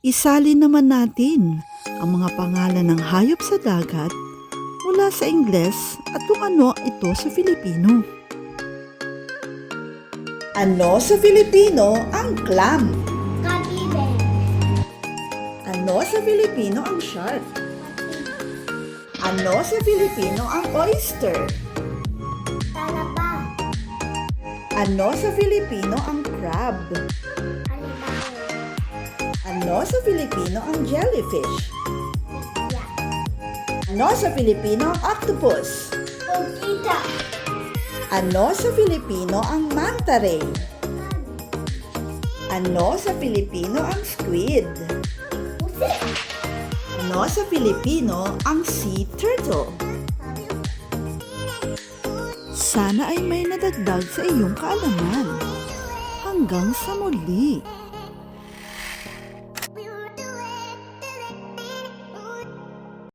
Isalin naman natin ang mga pangalan ng hayop sa dagat mula sa Ingles at kung ano ito sa Filipino. Ano sa Filipino ang clam? Kabibe. Ano sa Filipino ang shark? Ano sa Filipino ang oyster? Talaba. Ano sa Filipino ang crab? Ano sa Filipino ang jellyfish? Ano sa Filipino ang octopus? Pugita. Ano sa Filipino ang manta ray? Ano sa Filipino ang squid? Ano sa Filipino ang sea turtle? Sana ay may nadagdag sa iyong kaalaman. Hanggang sa muli!